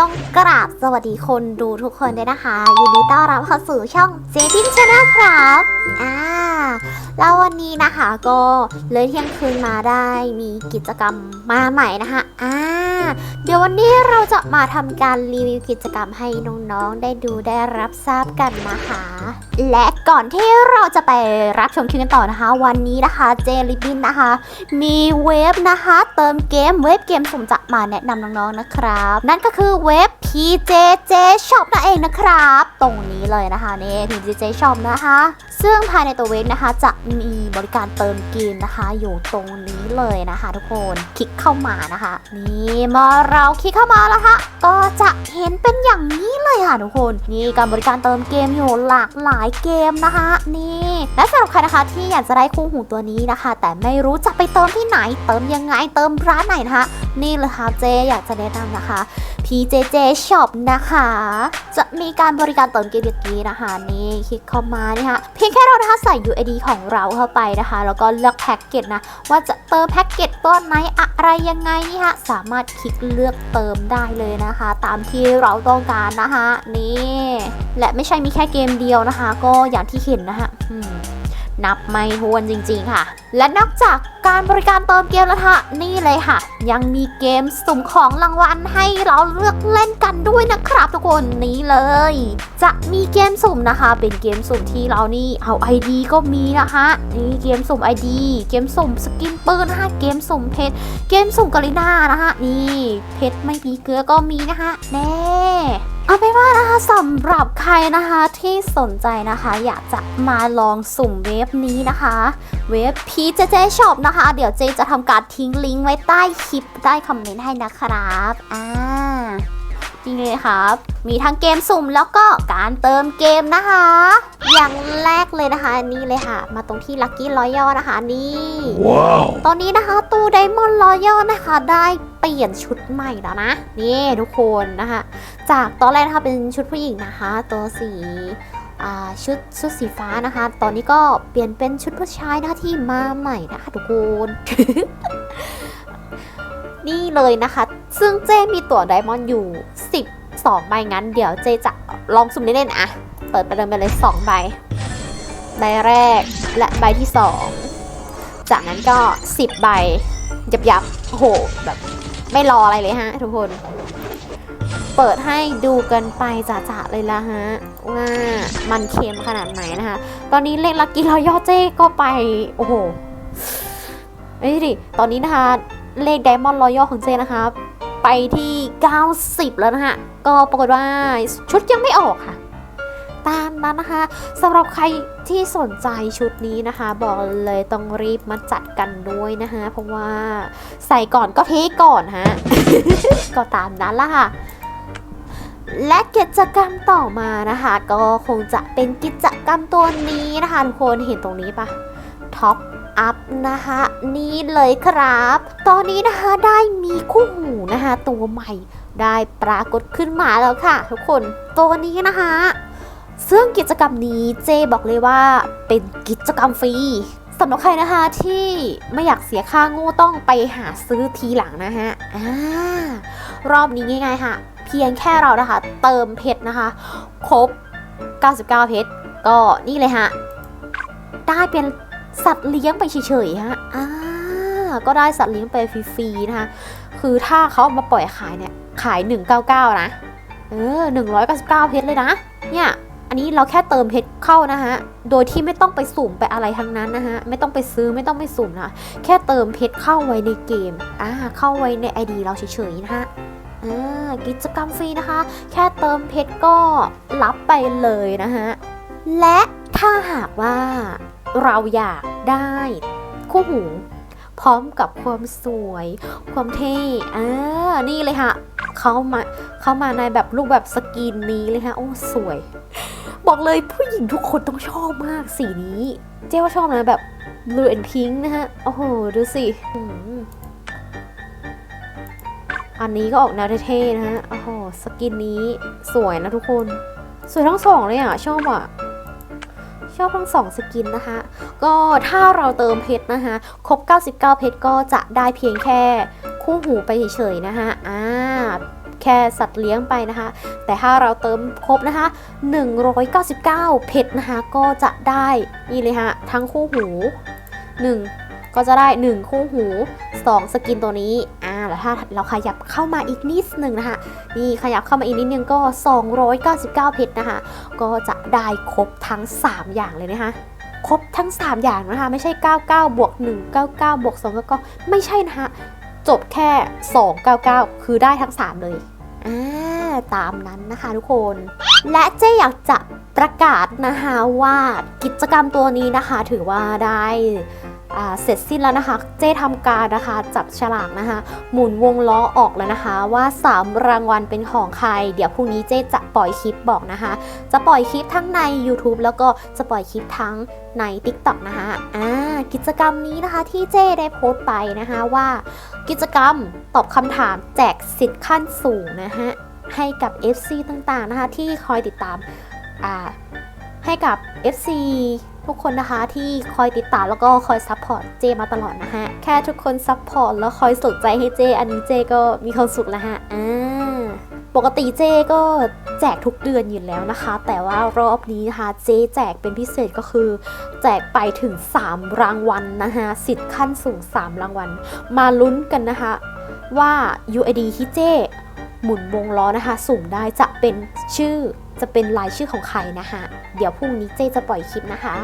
ต้องกราบสวัสดีคนดูทุกคนด้วยนะคะ ยินดีต้อนรับเข้าสู่ช่องเจพินชาแนลครับอ่าแล้ววันนี้นะคะก็เลยเที่ยงคืนมาได้มีกิจกรรมมาใหม่นะคะอ่า เดี๋ยววันนี้เราจะมาทำการรีวิวกิจกรรมให้น้องๆได้ดูได้รับทราบกันนะคะ และก่อนที่เราจะไปรับชมคลิปกันต่อนะคะ วันนี้นะคะเจลิบินนะคะ มีเว็บนะคะ เติมเกมเว็บเกมสุ่มจะมาแนะนำน้องๆนะครับ นั่นก็คือเว็บ PJJ Shop นั่นเองนะครับ ตรงนี้เลยนะคะนี่ PJJ Shop นะคะ ซึ่งภายในตัวเว็บนะคะ จะมีบริการเติมเกมนะคะ อยู่ตรงนี้เลยนะคะ ทุกคนคลิกเข้ามานะคะ นี่เมื่อเราคลิกเข้ามาแล้วฮะ ก็จะเห็นเป็นอย่างนี้เลยค่ะทุกคน นี่การบริการเติมเกมอยู่หลากหลายเกมนะคะ นี่ และสำหรับใครนะคะที่อยากจะได้คู่หูตัวนี้นะคะ แต่ไม่รู้จะไปเติมที่ไหน เติมยังไงเติมร้านไหนนะคะ นี่เลยค่ะเจอยากจะแนะนำนะคะ PJJ Shop นะคะ จะมีการบริการเติมเกมแบบนี้นะคะ นี่คลิกเข้ามานี่ค่ะเพียงแค่เรานะคะใส่ UID ของเราเข้าไปนะคะ แล้วก็เลือกแพ็กเกจนะ ว่าจะเติมแพ็กเกจตัวไหนอะไรยังไงนี่ค่ะสามารถคลิกเลือกเติมได้เลยนะคะ ตามที่เราต้องการนะคะ นี่ และไม่ใช่มีแค่เกมเดียวนะคะ ก็อย่างที่เห็นนะคะอืม นับไม่ถ้วนจริงๆค่ะ และนอกจากการบริการเติมเกมแล้วค่ะนี่เลยค่ะ ยังมีเกมสุ่มของรางวัลให้เราเลือกเล่นกันด้วยนะครับทุกคนนี้เลย จะมีเกมสุ่มนะคะ เป็นเกมสุ่มที่เรานี่เอา ID ก็มีนะคะนี่เกมสุ่ม ID เกมสุ่มสกินปืนนะคะเกมสุ่มเพชรเกมสุ่มกาลิน่านะคะนี่เพชรไม่มีเกลือก็มีนะคะแน่ เอาไปนว่านะคะสำหรับใครนะคะที่สนใจนะคะ อยากจะมาลองสุ่มเว็บนี้นะคะ เว็บ PJJ Shop นะคะ เดี๋ยวเจจะทำการทิ้งลิงก์ไว้ใต้คลิปใต้คอมเมนต์ให้นะครับอ่านี่เลยครับ มีทั้งเกมสุ่มแล้วก็การเติมเกมนะคะ อย่างแรกเลยนะคะนี่เลยค่ะ มาตรงที่ Lucky Royal นะคะนี่ Wow. ตอนนี้นะคะตู้ไดมอนด์รอยัลนะคะได้ เปลี่ยนชุดใหม่แล้วนะ นี่ทุกคนนะคะ จากตอนแรกนะคะเป็นชุดผู้หญิงนะคะ ตัวสีชุดชุดสีฟ้านะคะ ตอนนี้ก็เปลี่ยนเป็นชุดผู้ชายนะที่มาใหม่นะคะทุกคนนี่เลยนะคะ ซึ่งเจมีตั๋วไดมอนด์อยู่ 12 ใบงั้น เดี๋ยวเจจะลองสุ่มเล่นๆอะเปิดไปเลยไปเลย 2 ใบ ใบแรกและใบที่ 2 จากนั้นก็ 10 ใบ ยับยับๆโหแบบ ไม่รออะไรเลยฮะ ทุกคน เปิดให้ดูกันไปจ่าๆเลยละฮะ ว่ามันเค็มขนาดไหนนะคะ ตอนนี้เลขลักกี้รอยอเจ้ก็ไป โอ้โหเอ้ยดิตอนนี้นะคะ เลขไดมอนด์รอยอของเจนะคะ ไปที่ 90 แล้วนะฮะก็ปรากฏว่าชุดยังไม่ออกค่ะ ตามนั้นนะคะสำหรับใครที่สนใจชุดนี้นะคะ บอกเลยต้องรีบมาจัดกันด้วยนะคะเพราะว่าใส่ก่อนก็เทก่อนฮะก็ตามนั้นละค่ะและกิจกรรมต่อมานะคะ ก็คงจะเป็นกิจกรรมตัวนี้นะคะทุกคนเห็นตรงนี้ปะท็อปอัพนะคะนี่เลยครับ ตอนนี้นะคะได้มีคู่หูนะคะ ตัวใหม่ได้ปรากฏขึ้นมาแล้วค่ะ ทุกคนตัวนี้นะคะ ซึ่งกิจกรรมนี้เจบอกเลยว่าเป็นกิจกรรมฟรีสำหรับใครนะคะที่ไม่อยากเสียค่าโง่ต้องไปหาซื้อทีหลังนะฮะอ่ารอบนี้ง่ายๆค่ะ เพียงแค่เรานะคะ เติมเพชรนะคะ ครบ 99 เพชรก็นี่เลยฮะ ได้เป็นสัตว์เลี้ยงไปเฉยๆฮะอ่าก็ได้สัตว์เลี้ยงไปฟรีๆนะคะ คือถ้าเขาเอามาปล่อยขายเนี่ย ขาย 199 นะ เออ 199 เพชรเลยนะ เนี่ย อันนี้เราแค่เติมเพชรเข้านะฮะ โดยที่ไม่ต้องไปสุ่มไปอะไรทั้งนั้นนะฮะ ไม่ต้องไปซื้อไม่ต้องไปสุ่มนะ แค่เติมเพชรเข้าไว้ในเกม อ่า เข้าไว้ใน ID เราเฉยๆนะฮะอ่ากิจกรรมฟรีนะคะ แค่เติมเพชรก็รับไปเลยนะฮะ และถ้าหากว่าเราอยากได้คู่หู พร้อมกับความสวย ความเท่อ่านี่เลยค่ะเขามาเขามาในแบบรูปแบบสกินนี้เลยฮะโอ้สวย บอกเลยผู้หญิงทุกคนต้องชอบมากสีนี้ เจ๊ว่าชอบนะแบบ blue and pink นะฮะ โอ้โห ดูสิอันนี้ก็ออกแนวเท่ๆนะฮะ โอ้โห สกินนี้สวยนะทุกคน สวยทั้งสองเลยอะ ชอบอะชอบทั้งสองสกินนะคะ ก็ถ้าเราเติมเพชรนะคะ ครบ 99 เพชรก็จะได้เพียงแค่คู่หูไปเฉยๆนะคะอ่า แค่สัตว์เลี้ยงไปนะคะ แต่ถ้าเราเติมครบนะคะ 199 เพชรนะคะก็จะได้นี่เลยฮะทั้งคู่หู 1 ก็จะได้ 1 คู่หู 2 สกินตัวนี้อ่าแล้วถ้าเราขยับเข้ามาอีกนิดหนึ่งนะคะนี่ขยับเข้ามาอีกนิดนึงก็ 299 เพชรนะคะ ก็จะได้ครบทั้ง 3 อย่างเลยนะคะครบทั้ง 3 อย่างนะคะ ไม่ใช่ 99 บวก 1 99 บวก2ก็ไม่ใช่นะคะจบแค่ 299 คือได้ทั้ง 3 เลย อ่าตามนั้นนะคะทุกคน และเจ๊อยากจะประกาศนะคะว่ากิจกรรมตัวนี้นะคะ ถือว่าได้ เสร็จสิ้นแล้วนะคะ เจ๊ทำการนะคะจับฉลากนะคะ หมุนวงล้อออกแล้วนะคะ ว่า 3 รางวัลเป็นของใคร เดี๋ยวพรุ่งนี้เจ๊จะปล่อยคลิปบอกนะคะ จะปล่อยคลิปทั้งใน YouTube แล้วก็จะปล่อยคลิปทั้งใน TikTok นะคะอ่ากิจกรรมนี้นะคะที่เจ๊ได้โพสต์ไปนะคะว่า กิจกรรมตอบคำถามแจกสิทธิ์ขั้นสูงนะฮะให้กับ FC ต่างๆนะคะที่คอยติดตามอ่าให้กับ FC ทุกคนนะคะที่คอยติดตามแล้วก็คอยซัพพอร์ตเจมาตลอดนะฮะ แค่ทุกคนซัพพอร์ตแล้วคอยสนใจให้เจ อันนี้เจก็มีความสุขแล้วฮะอ่าปกติเจก็แจกทุกเดือนอยู่แล้วนะคะ แต่ว่ารอบนี้นะคะเจแจกเป็นพิเศษก็คือ แจกไปถึง 3 รางวัลนะคะสิทธิ์ขั้นสูง 3 รางวัล มาลุ้นกันนะคะว่า UID ที่เจหมุนวงล้อนะคะ สุ่มได้จะเป็นชื่อ จะเป็นรายชื่อของใครนะคะ เดี๋ยวพรุ่งนี้เจจะปล่อยคลิปนะคะ